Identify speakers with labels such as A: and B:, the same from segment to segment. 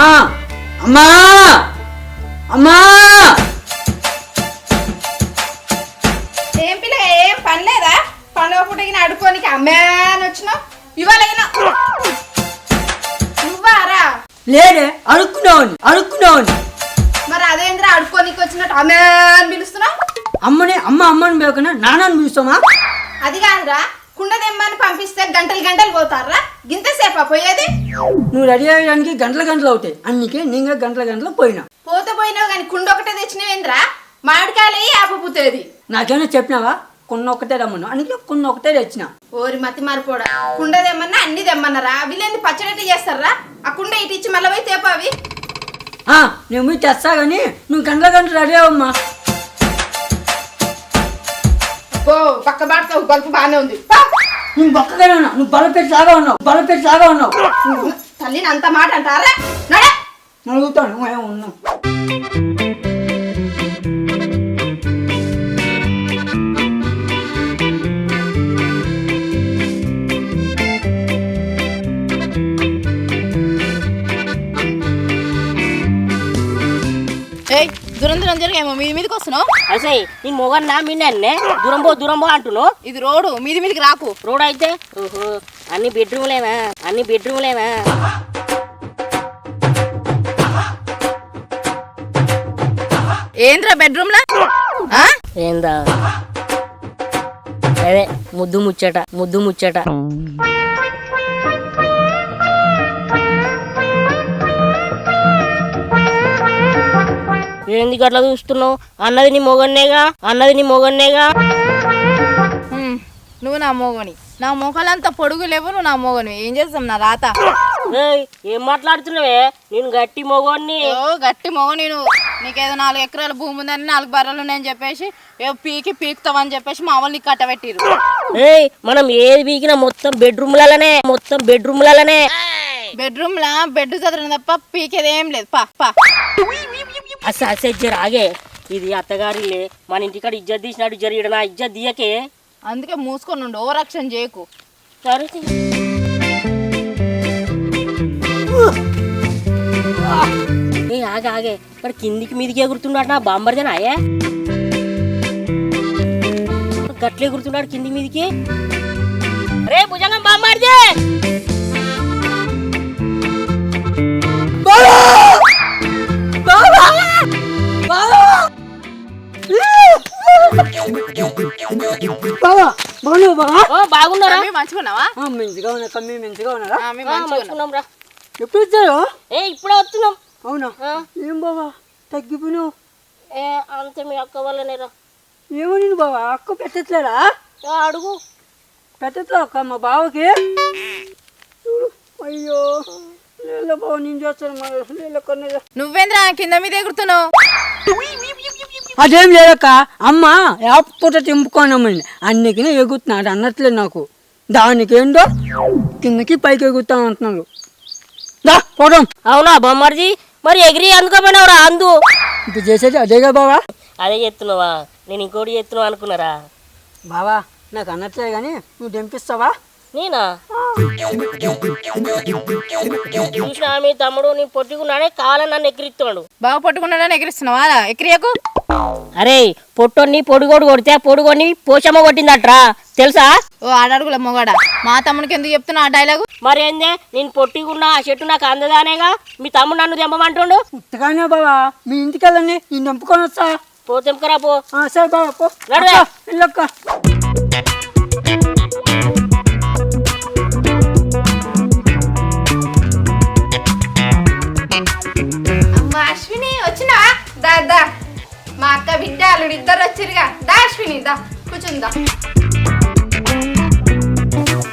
A: అమ్మా! అమ్మా! అమ్మా!
B: ఏం పిల్ల ఏం పని లేదా? పండుగ పుట్టగిన అడుకోనికి అమ్మే అని వచ్చినావు? ఇవాళ అయినా నువ్వారా
A: లేదే అడుక్కున్నావుని అడుక్కున్నావుని
B: మరి అదేంద్రా అడుకోనికి వచ్చినట్టు అమ్మే అని పిలుస్తున్నావు?
A: అమ్మని అమ్మ అమ్మని పేకన్నా నాన్నని పిలుస్తామా
B: అది కాదురా. కుండ తెమ్మని పంపిస్తే గంటలు గంటలు పోతారా? గింతసేపా పోయేది?
A: నువ్వు రెడీ అయ్యడానికి గంటల గంటలు అవుతాయి. అందుకే నేను గంటల గంటలు పోయినా.
B: పోతే పోయినావు కానీ కుండ ఒకటే తెచ్చినవేంద్రా మామిడికాయలు ఆపపుతేది
A: నాకేమైనా చెప్పినావా? కొన్న ఒకటే రమ్మను. అందుకే కొన్న ఒకటే తెచ్చిన.
B: ఓరి మతి మారిపోడా. కుండ తెమ్మన్నా అన్ని తెమ్మన్నారా వీళ్ళేంది పచ్చడి చేస్తారా? ఆ కుండ ఇటు ఇచ్చి మళ్ళీ పోయి తేపావి?
A: ఆ, నేను తెస్తా కానీ నువ్వు గంటల గంటలు రెడీ అవ్వమ్మా.
B: ఓ పక్క బాడుకో గొలుపు బాగానే ఉంది. పా.
A: నువ్వు బక్కగానే ఉన్నావు నువ్వు బలపెట్టి లాగా ఉన్నావు బలపెట్టి లాగా ఉన్నావు.
B: తల్లిని అంత మాట అంటారా? నడే.
A: అడుగుతాను నువ్వేం ఉన్నావు.
B: దూరం దూరం జరిగేమో మీది మీదకి వస్తున్నావు?
C: అసే నీ మొగన్నా మిన్నే దూరం పో దూరం పో అంటున్నావు.
B: ఇది రోడ్డు మీది మీదకి రాకు.
C: రోడ్ అయితే? ఓహో అన్ని బెడ్రూమ్లేనా అన్ని బెడ్రూమ్లేనా
B: ఏంద్రా బెడ్రూమ్ లా?
C: ఏందా? అదే ముద్దు ముచ్చట ముద్దు ముచ్చట. ఏంది గట్లా చూస్తున్నావు? అన్నది నీ మొగన్నేగా? అన్నది నీ మొగన్నేగా?
B: నువ్వు నా మోగని. నా మొఖలంతా పొడుగు లేవు నువ్వు నా మోగని ఏం చేస్తాం నా రాత?
C: ఏయ్ ఏం మాట్లాడుతున్నావే? నేను గట్టి మొగోన్ని
B: ఓ గట్టి మొగ నేను నీకేదో నాలుగు ఎకరాల భూమి ఉందని నాలుగు బర్రెలు ఉన్నాయని చెప్పేసి ఏ పీకి పీకుతావని చెప్పేసి మా వాళ్ళు నీకు కట్టబెట్టిరు
C: ఏయ్ మనం ఏది బీకినా మొత్తం బెడ్రూమ్లలోనే మొత్తం బెడ్రూమ్లలోనే.
B: బెడ్రూమ్ లా బెడ్ చదవడం తప్ప పీకేది ఏం లేదు. పా పా.
C: అసలు అసలు జర ఆగే ఇది అత్తగారిలే మన ఇంటికాడ ఇజ్జత్ తీసినాడు జరిగిన నా ఇజ్జత్ తీయకే.
B: అందుకే మూసుకొని ఉండు. ఓ రక్షణ చేయకు.
C: సరే ఏ ఆగే ఆగే. ఇక్కడ కిందికి మీదికి ఎగురుతున్నాడు నా బాంబర్దేనా అయ్యే గట్లే ఎగురుతున్నాడు కింది మీదికి. రే భుజంగం బాంబర్దే!
A: బావా బాగున్నావు బావా?
C: ఓ బాగున్నారా?
B: తమ్మి మంచిగున్నావా?
A: ఆ, మంచిగా ఉన్నా కమ్మి మంచిగా ఉన్నారా?
B: ఆ, మేము
C: ఆ,
B: మంచిగున్నాం.
C: మంచుకున్నాం రా
A: ఎప్పుడు వచ్చారు?
C: ఏ ఇప్పుడే వస్తున్నాం.
A: అవునా?
C: ఆ,
A: ఏం బావా? తగ్గిపోయినావు?
C: ఏ అంతే మీ అక్క
A: బావా అక్క పెట్టట్లేరా
C: ఏ, అడుగు.
A: పెట్టట్లే అక్క మా బావకి? చూడు. అయ్యో నీళ్ళ బావ నేను చేస్తాను
B: నువ్వేంద్రా కింద మీద ఎగురుతున్నావు?
A: అదేం లేదక్క. అమ్మ యాపూట తెంపుకోనమ్మని అన్నికినే ఎగుతున్నాడు అన్నట్లే నాకు. దానికేంటో కిందకి పైకి ఎగుతాం అంటున్నాడు. దా పోదాం.
C: అవునా బొమ్మర్జీ? మరి ఎగిరి అందుకోపోయినావురా అందు.
A: ఇప్పుడు చేసేది అదేగా బావా?
C: అదే చెప్తున్నావా నేను ఇంకోటి చెప్తున్నావు అనుకున్నారా?
A: బావా నాకు అన్నట్లే కానీ నువ్వు తెంపిస్తావా
C: నేనా? చూసినా మీ తమ్ముడు నీ పొట్టుకున్నాడే కావాలని నన్ను ఎక్కిరిస్తున్నాడు
B: బాగా పట్టుకున్నాడని ఎగిరిస్తున్నావా ఎక్రియకు
C: అరే పొట్టొని పొడుగోడు కొడితే పొడుగొని పోషమ్మ కొట్టిందట్రా తెలుసా?
B: ఓ ఆడడుగుల మొగాడ. మా తమ్మునికి ఎందుకు చెప్తున్నావు ఆ డైలాగు
C: మరి ఏందే నేను పొట్టికున్నా ఆ చెట్టు నాకు అందదానేగా? మీ తమ్ముడు నన్ను తెంపమంటుండు?
A: ఉత్తగానే బావా మీ ఇంటికి వెళ్ళండి నేను తెంపుకొని వస్తా.
C: పో తెంపకరా పో.
A: ఆ, సరే బావా పో.
C: నడవే.
A: వెళ్ళక్క.
B: దా దా. మా అక్క బిడ్డ అల్లుడు ఇద్దరు వచ్చిరుగా దా అశ్విని దా. కూర్చుందా?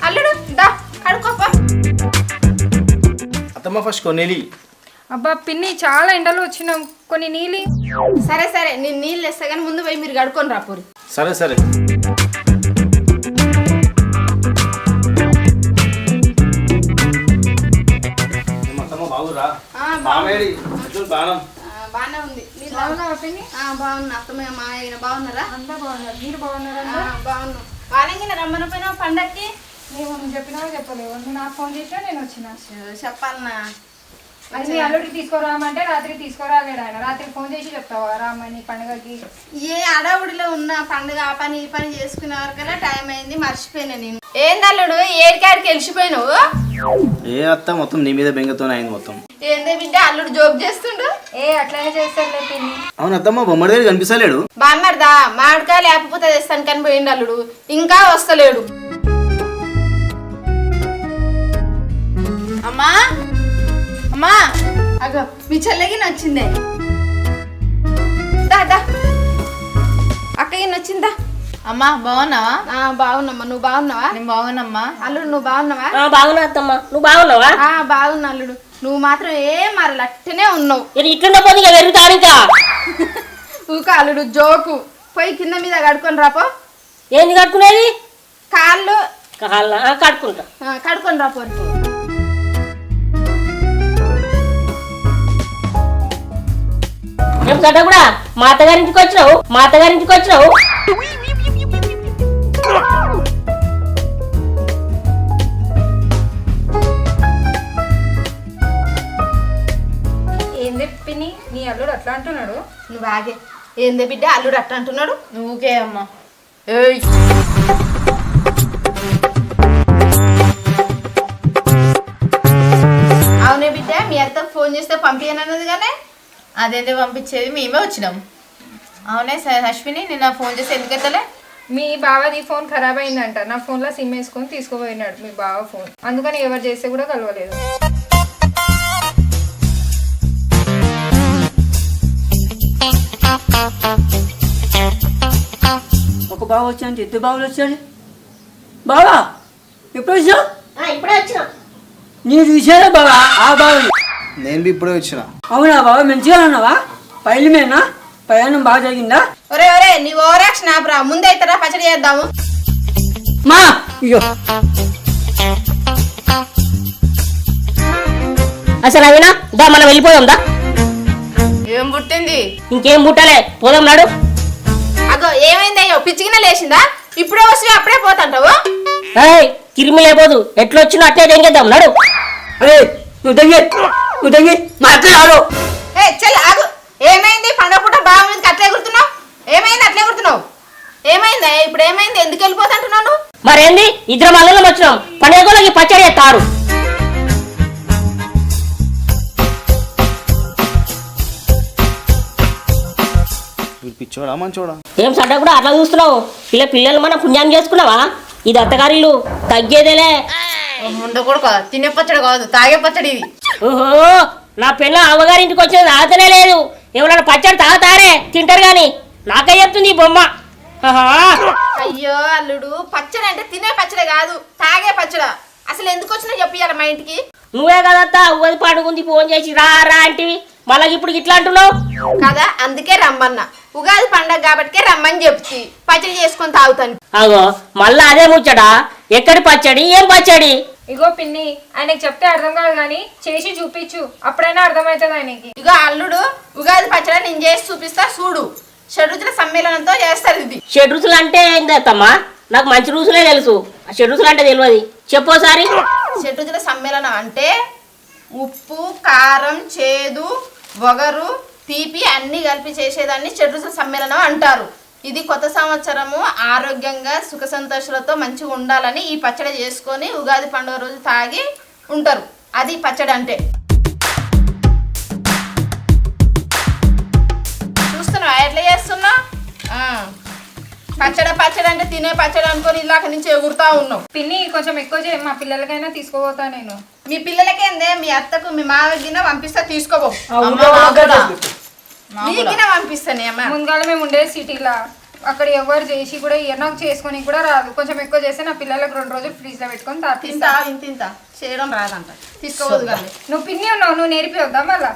B: అల్లుడు దా. కడుకోపా
D: అత్తమ్మ ఫస్ట్ కొనేలి
E: అబ్బా పిన్ని చాలా ఎండలు వచ్చినాం. కొన్ని నీళ్ళు
B: సరే సరే. నేను నీళ్ళు ఇస్తా కానీ ముందు పోయి మీరు కడుకొని రా పూరి.
D: సరే సరే. అత్తమ్మ బాగురా ఎట్లు బాణం.
B: నీళ్ళు ఆ, బాగున్నా. అత్తమ్మ మా ఆయన బాగున్నారా?
E: అంతా బాగున్నారు. మీరు బాగున్నారా
B: ఆ, బాగున్నాం. వాళ్ళకి రమ్మన పోయినా పండక్కి.
E: నేను చెప్పినా చెప్పలేవు. నువ్వు నాకు ఫోన్ చేసినా నేను వచ్చిన.
B: చెప్పాలనా
E: అది మీ అల్లుడికి తీసుకురామంటే రాత్రి తీసుకురాలేడు ఆయన. రాత్రి ఫోన్ చేసి చెప్తావా? రామని పండుగకి.
B: ఏ అడవుడిలో ఉన్న పండుగ ఆ పని ఈ పని చేసుకునే వరకల్లా టైం అయింది మర్చిపోయినా నేను. ఏంది అల్లుడు? ఏడికాడికి వెళ్ళిపోయినావు
D: ఏ అత్త మొత్తం నీ మీద బెంగతోనే అయింది మొత్తం.
B: ఏందే బిడ్డ? అల్లుడు జోక్ చేస్తుండు?
E: ఏ అట్లనే పిన్ని.
D: అవును అత్తమ్మ బొమ్మడి దగ్గర కనిపిస్తలేడు.
B: బామ్మర్దా? మామిడికాయ లేకపోతే తెస్తాను కానీ పోయిండు అల్లుడు. ఇంకా వస్తలేడు. అమ్మా! అమ్మా! అగో మీ చెల్లగిన వచ్చిందే దా దా. అక్కగిన వచ్చిందా
F: అమ్మా బాగున్నావా?
B: ఆ, బాగున్నామ్మా. నువ్వు బాగున్నావా?
F: నేను బాగున్నామ్మా.
B: అల్లుడు నువ్వు బాగున్నావా?
C: ఆ, బాగున్నా అత్తమ్మ. నువ్వు బాగున్నావా?
B: ఆ బాగున్నా అల్లుడు. నువ్వు మాత్రం ఏం మరలు అట్టనే ఉన్నావు.
C: ఇది ఇట్లుండే పోతే ఇక పెరుగుతాను ఇంకా.
B: ఊక అల్లుడు జోకు. పోయి కింద మీద కడుకొని రాపో
C: ఏంది కట్టుకునేది
B: కాళ్ళు.
C: కాళ్ళ? ఆ, కట్టుకుంటా
B: ఆ, కడుకొని రాపో
C: గడ్డ కూడా? మా అత్తగారింటికి వచ్చినావు? మా అత్తగారింటికి వచ్చినావు?
E: ఏంది పిన్ని? నీ అల్లుడు అట్లా అంటున్నాడు?
B: నువ్వు ఆగే. ఏందే బిడ్డ? అల్లుడు అట్ట అంటున్నాడు?
F: నువ్వుకే అమ్మా.
B: ఏయ్. అవునే బిడ్డ మీ అత్త ఫోన్ చేస్తే పంపించనన్నది కానీ
F: అదేంటి పంపించేది? మేమే వచ్చినాం. అవునే స- అశ్విని నిన్న ఫోన్ చేసి ఎందుకు ఎత్తలే?
E: మీ బావది ఫోన్ ఖరాబ్ అయిందంట నా ఫోన్లో సిమ్ వేసుకొని తీసుకుపోయినాడు మీ బావ ఫోన్. అందుకని ఎవరు చేస్తే కూడా కలవలేదు.
A: ఒక బావ వచ్చాను ఇద్దరు బావులు వచ్చాడు. బావా ఎప్పుడు వచ్చావు
C: ఇప్పుడే వచ్చినా.
A: నీ చూసారా బావా? ఆ బావని?
D: నేను ఇప్పుడే వచ్చిన.
A: అవునా బావ? మంచిగా ఉన్నావా? పైలు మేనా? ప్రయాణం బాగా జరిగిందా?
B: ఒరే ఒరే నీ ఓరాక్షన్ ఆపరా. ముందైతరా పచ్చడి చేద్దాము.
A: మా! ఇయ్యో
C: అసలు అవినా? దా మనం వెళ్ళిపోదాం దా.
F: ఏం పుట్టింది?
C: ఇంకేం పుట్టలే. పోదాం నాడు.
B: అగో ఏమైంది అయ్యో? పిచ్చిగిన లేచిందా? ఇప్పుడే వస్తే అప్పుడే పోతాంటావు?
C: ఏయ్ కిరిమి లేపోదు ఎట్లొచ్చినా అట్లే దెంగేద్దాం నాడు.
A: అరే నువ్వు దగ్గర నువ్వు దగ్గర మా అక్క రాడు
B: ఏ చెల్ ఆగు. ఏమైంది? పండగ పూట బావ మీదకి అట్లే గుర్తున్నావు ఏమైంది? అట్లే గుర్తున్నావు ఏమైంది? ఇప్పుడు ఏమైంది? ఎందుకు వెళ్ళిపోతాంటున్నావు నువ్వు?
C: మరేంది? ఇద్దరం అల్లం వచ్చినాం. పండుగలకి పచ్చడి
D: మంచోడా?
C: ఏం సడ్డ కూడా అట్లా చూస్తున్నావు? పిల్ల పిల్లలు మనం పుణ్యం చేసుకున్నావా? ఇది అత్తగారిల్లు తగ్గేదేలే.
F: ముందు కూడా తినే పచ్చడి కాదు. తాగే పచ్చడి ఇది.
C: ఓహో నా పిల్ల అవ్వగారింటికి వచ్చేది తాగతనే లేదు. ఎవరైనా పచ్చడి తాగుతారే తింటారు గాని నాకే చెప్తుంది ఈ బొమ్మ.
B: అయ్యో అల్లుడు పచ్చడి అంటే తినే పచ్చడి కాదు తాగే పచ్చడ. అసలు ఎందుకు వచ్చినా చెప్పియాలి మా ఇంటికి?
C: నువ్వే కదత్తా ఉగాది పండుగుంది ఫోన్ చేసి రా రా అంటివి. మళ్ళీ ఇప్పుడు ఇట్లా అంటున్నావు?
B: కదా అందుకే రమ్మన్న. ఉగాది పండగ కాబట్టికే రమ్మని చెప్తి. పచ్చడి చేసుకొని తాగుతాను
C: అగో మళ్ళా అదే ముచ్చట. ఎక్కడి పచ్చడి ఏం పచ్చడి?
E: ఇగో పిన్ని ఆయనకి చెప్తే అర్థం కాదు కానీ చేసి చూపించు. అప్పుడైనా అర్థమవుతుంది ఆయనకి.
B: ఇగో అల్లుడు ఉగాది పచ్చడి నేను చేసి చూపిస్తా చూడు. షడ్రుచుల సమ్మేళనంతో చేస్తారు ఇది.
C: షెడ్ రుసులు అంటే ఏందమ్మా నాకు మంచి రుసులే తెలుసు. ఆ షెడ్ అంటే తెలియదు. చెప్పోసారి
B: షడ్రుచుల సమ్మేళనం అంటే ఉప్పు కారం చేదు వగరు తీపి అన్ని కలిపి చేసేదాన్ని షడ్రుచుల సమ్మేళనం అంటారు. ఇది కొత్త సంవత్సరము. ఆరోగ్యంగా సుఖ సంతోషాలతో మంచిగా ఉండాలని ఈ పచ్చడి చేసుకొని ఉగాది పండుగ రోజు తాగి ఉంటారు. అది పచ్చడి అంటే. చూస్తున్నావా? ఎట్లా చేస్తున్నా పచ్చడి పచ్చడి అంటే తినే పచ్చడి అనుకొని ఇలాక నుంచి ఎగురుతా ఉన్నావు.
E: పిన్ని కొంచెం ఎక్కువ చేయి. మా పిల్లలకైనా తీసుకుపోతా నేను.
B: మీ పిల్లలకేందే? మీ అత్తకు మీ మామగిన పంపిస్తా తీసుకోబో. నీకిన పంపిస్తానే అమ్మ?
E: ముందుగాల మేము ఉండేది సిటీలో. అక్కడ ఎవరు చేసి కూడా. నాకు చేసుకొని కూడా రాదు. కొంచెం ఎక్కువ చేస్తే నా పిల్లలకు రెండు రోజులు ఫ్రీజ్లో పెట్టుకొని
B: తింటా ఇంత చేయడం రాదంట. తీసుకోవద్దు కానీ
E: నువ్వు పిన్ని ఉన్నావు నువ్వు నేర్పివద్దా మళ్ళా?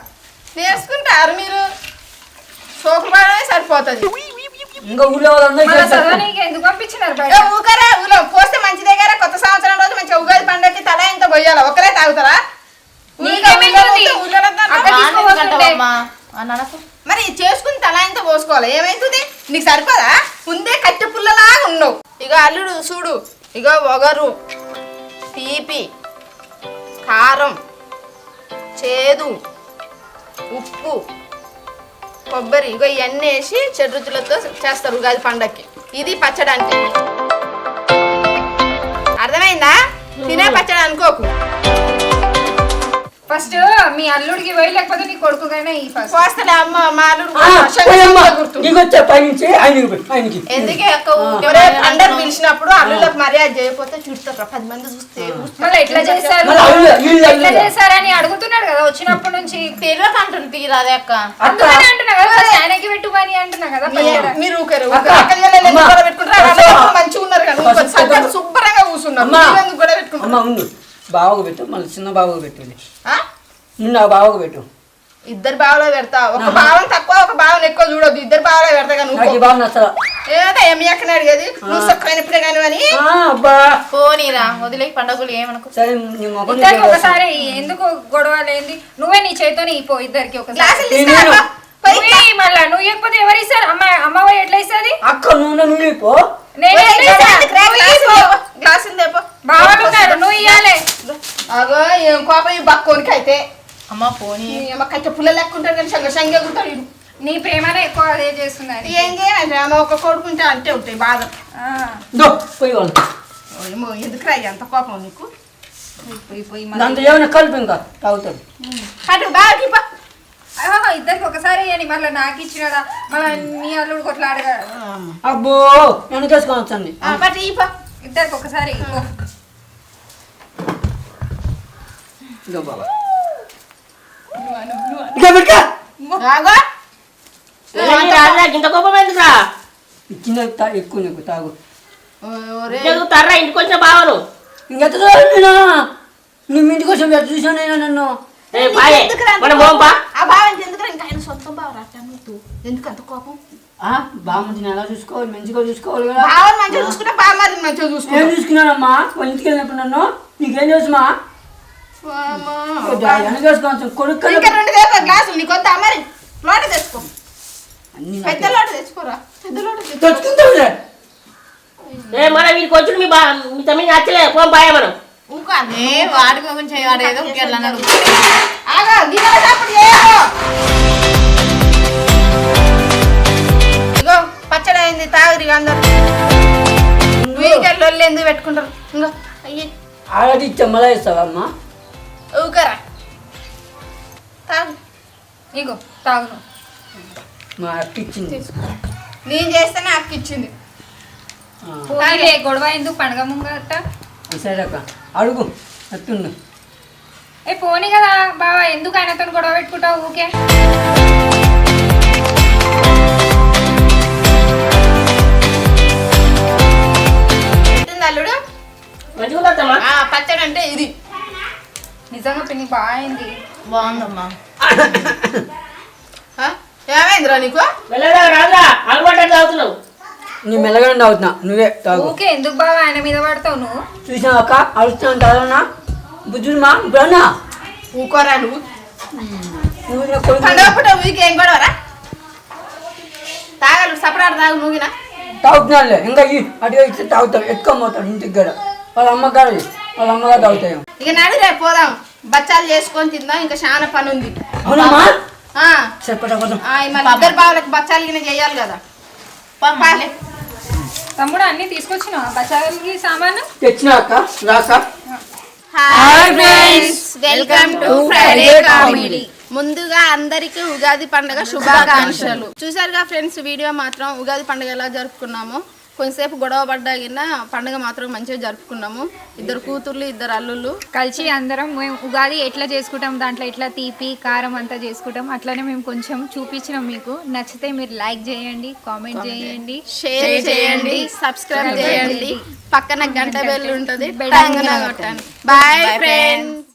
B: నేర్చుకుంటారు మీరు. సోకులు పడమే సరిపోతుంది.
A: ఇంకా ఊళ్ళో
E: ఎందుకు పంపించినారు
B: ఊకరా ఊలో పోస్తే మంచిదే కదా కొత్త సంవత్సరం రోజు మంచిగా ఉగాది పండుగకి తల ఇంత పోయాలి ఒకరే తాగుతారా? ఊళ్ళో మరి చేసుకుని తల ఇంత పోసుకోవాలి? ఏమైతుంది నీకు సరిపోదా? ముందే కట్టె పుల్లలాగా ఉన్నావు. ఇక అల్లుడు చూడు. ఇక ఒగరు తీపి కారం చేదు ఉప్పు కొబ్బరి ఇగో ఇవన్నీ వేసి చెడు రుచులతో చేస్తారు ఉగాది పండక్కి. ఇది పచ్చడి అంటే. అర్థమైందా? తినే పచ్చడి అనుకోకు.
E: ఫస్ట్ మీ అల్లుడికి పోయి లేకపోతే నీ కొడుకుకైనా ఈ ఫస్ట్.
B: అమ్మ మా అల్లుడు కూడా
A: నీకు వచ్చే ఆయనకి ఆయనకి
F: ఎందుకే అంటున్నావు?
B: పిలిచినప్పుడు అల్లులకు మర్యాద చేయకపోతే చుడతారు పది మంది చూస్తే
E: మళ్ళీ ఎట్లా చేస్తారు
A: వీళ్ళు
E: ఎట్లా. చేస్తారని అడుగుతున్నాడు కదా వచ్చినప్పటి నుంచి.
F: తెలియక అంటుంది తీరాదే అక్క.
E: అందుకని అంటున్నా కదా ఆయనకి పెట్టు పని అంటున్నా కదా.
B: మీరు ఊకారు ఎందుకు పెట్టుకుంటారు? మంచిగా ఉన్నారు కదా శుభ్రంగా కూర్చున్నారు. ఎందుకు గొడవ పెట్టుకుంటారు?
A: బావకు పెట్టు మళ్ళీ చిన్న బావకు పెట్టు
B: ఆ?
A: ముందు ఆ బావకు పెట్టు.
B: ఇద్దరు బావలో పెడతా. ఒక భావం తక్కువ ఒక భావం ఎక్కువ చూడొద్దు. ఇద్దరు బావలో పెడతా కానీ
A: నాకు ఈ బావ నచ్చదా
B: ఏదో ఏమి ఎక్కడ అడిగేది? నువ్వు సొక్కైనప్పుడే కానీ అని?
A: ఆ, అబ్బా.
F: పోనీరా వదిలేకి పండగలు ఏమనుకో.
A: సరే నీ మొఖం
E: ఇద్దరికి ఒకసారి ఎందుకు గొడవ లేంది నువ్వే నీ చేతితోనే ఇపో ఇద్దరికి ఒకసారి.
B: గ్లాసులు తీసుకురా
E: మళ్ళా నువ్వు ఇవ్వకపోతే ఎవరు ఇస్తారు? అమ్మ అమ్మ ఎట్లా ఇస్తుంది?
A: అక్క
E: నువ్వు. బావలు ఉన్నారు నువ్వు ఇయ్యాలి
B: అగో ఏం కోపం ఈ బక్కోనికి అయితే.
F: అమ్మ పోనీ.
B: కట్టె పుల్ల లెక్క ఉంటాడు కానీ సంగ సంగ ఈడు.
E: నీ ప్రేమనే ఎక్కువ అదే చేస్తుందని
B: ఏం చేయాలి ఆమె ఒక కొడుకుంటే అంటే ఉంటాయి బాధ. ఏమో ఎందుకురా అంత కోపం నీకు?
E: పోయి పోయి
A: కలిపి ఇంకా తాగుతాడు.
B: అటు బాగా
E: ఇద్దరికి ఒకసారి ఇయ్యని మళ్ళీ నాకు ఇచ్చినాడా? మళ్ళీ నీ అల్లుడు కొట్లాడగా
A: అబ్బో వెనకేసుకొని వచ్చండి
B: పట్టు ఈ పా
E: ఇద్దరికి ఒకసారి
C: ఇంత కోపం ఎందుకురా?
A: ఇచ్చిన తా- ఎక్కువ నీకు తాగు.
C: చదువుతారా ఇంటికి వచ్చిన బావను
A: ఇంకెంత చూడాలి నేనా నీ మీ ఇంటి కోసం ఎట్లా చూసాను నేను నన్ను?
B: ఎందుకు అంత కోపం?
A: ఆ, బామ్మని ఎలా చూసుకోవాలి? మంచిగా చూసుకోవాలి కదా.
B: మంచిగా చూసుకుంటే బావ మరి మంచిగా
A: చూసుకున్నానమ్మా? వాళ్ళ ఇంటికి వెళ్ళినప్పుడు నన్ను? నీకేం తెలుసుమా వెనకేసుకోవచ్చు కొడుకు కదా.
B: ఇంకా రెండు వేల గ్లాసులు నీకు వద్దా మరి? లోట తెచ్చుకో. పెద్ద. లోట తెచ్చుకోరా? పెద్ద లోట.
C: ఏ మన వీడికి వచ్చి మీ బా మీ తమ్మి నచ్చలే పోం పాయే మనం.
B: ఊకా
F: ఏ వాడి గురించి వాడు ఏదో
B: ఆగా. ఇగో పచ్చడి అయింది తాగురి అందరు. వీకెళ్ళి ఎందుకు పెట్టుకుంటారు? ఇంకో అయ్యి.
A: ఆడది అమ్మా?
B: ఊకరా తాగు.
E: ఇగో తాగును.
A: మా అక్క ఇచ్చింది
B: నేను చేస్తేనే అక్క ఇచ్చింది
A: ఆ,
E: పోనీలే గొడవ ఎందుకు? పండగ ముంగట
A: సరే అక్క. అడుగు అట్టుండు
E: ఏ పోనీ కదా బావా ఎందుకు ఆయనతో గొడవ పెట్టుకుంటావు ఊకే?
B: అల్లుడు?
C: మంచిగా ఉందమ్మా
B: ఆ పచ్చడి అంటే ఇది.
E: నిజంగా పిన్ని బాగుంది
F: బాగుందమ్మా.
B: ఆ? ఏమైందిరా నీకు?
C: వెళ్ళదా రాజా అలవాటు తాగుతున్నావు
A: నీ మెల్లగానే అవుతున్నా నువ్వే తాగు.
E: ఊకే ఎందుకు బావా ఆయన మీద పడతావు నువ్వు?
A: చూసావు అక్క? అరుస్తున్నాను తాగలనా బుద్ధుమా ఇప్పుడన్నా?
B: ఊకోరా నువ్వు.
A: నువ్వు నా కొడుకు
B: పండుగ పూట ఊరికి ఏం గొడవరా తాగలు సపరాడు తాగు నువ్వునా
A: తాగుతున్నానులే. ఇంకా ఇయ్యి అటుగా ఇస్తే తాగుతావు. ఎత్తుకోమోతాడు ఇంటికి కూడా వాళ్ళ అమ్మగారు వాళ్ళ అమ్మగా తాగుతాయి
B: ఇక నడు రేపు పోదాం. బచ్చాలు చేసుకొని తిందాం. ఇంకా చాలా పని ఉంది.
A: అవునమ్మా
B: ఆ,
A: చెప్పట
B: ఈ మన ఇద్దరు బావులకు బచ్చాలు గిన చేయాలి కదా. పాలే.
E: తమ్ముడు అన్ని తీసుకొచ్చిన సామాను?
A: తెచ్చినా అక్క రాక
B: hi friends welcome to Friday comedy ముందుగా అందరికీ ఉగాది పండుగ శుభాకాంక్షలు. చూసారుగా ఫ్రెండ్స్ వీడియో మాత్రం ఉగాది పండుగ ఎలా జరుపుకున్నాము? కొంతసేపు గొడవ పడ్డాగిన పండుగ మాత్రం మంచిగా జరుపుకున్నాము. ఇద్దరు కూతుర్లు ఇద్దరు అల్లుళ్ళు.
E: కలిసి అందరం మేము ఉగాది ఎట్లా చేసుకుంటాం దాంట్లో ఎట్లా తీపి కారం అంతా చేసుకుంటాం అట్లనే మేము కొంచెం చూపించినాం మీకు. నచ్చితే మీరు లైక్ చేయండి కామెంట్ చేయండి.
B: షేర్ చేయండి సబ్స్క్రైబ్ చేయండి. పక్కన గంట బెల్ ఉంటుంది కొట్టండి బాయ్ ఫ్రెండ్స్